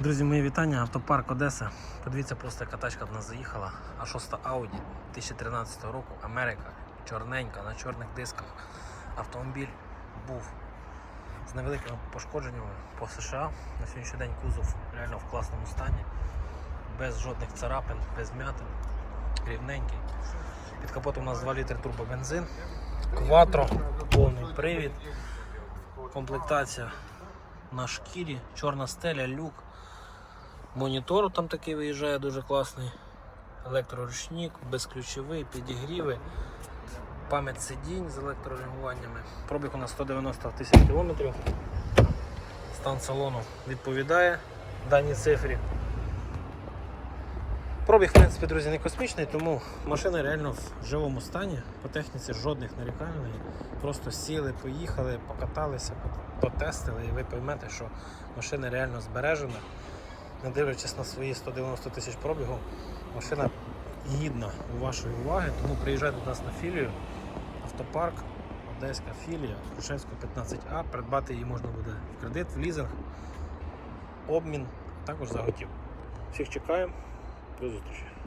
Друзі, мої вітання. Автопарк Одеса. Подивіться, просто яка тачка в нас заїхала. А 6 Audi 2013 року. Америка. Чорненька, на чорних дисках. Автомобіль був з невеликими пошкодженнями по США. На сьогоднішній день кузов реально в класному стані. Без жодних царапин, без м'ятин. Рівненький. Під капотом у нас 2 літри турбобензин. Кватро, повний привід. Комплектація на шкірі, чорна стеля, люк. Монітор там такий виїжджає дуже класний. Електроручник, безключовий, підігріви, пам'ять сидінь з електрорегулюваннями. Пробіг у нас 190 тисяч кілометрів. Стан салону відповідає даній цифрі. Пробіг, в принципі, друзі, не космічний, тому машина реально в живому стані. По техніці жодних нарікань. Просто сіли, поїхали, покаталися, потестили, і ви поймете, що машина реально збережена. Не дивлячись на свої 190 тисяч пробігу, машина гідна вашої уваги, тому приїжджайте до нас на філію. Автопарк, Одеська філія, Крушевська 15А. Придбати її можна буде в кредит, в лізинг, обмін, також за готів. Всіх чекаємо. До зустрічі.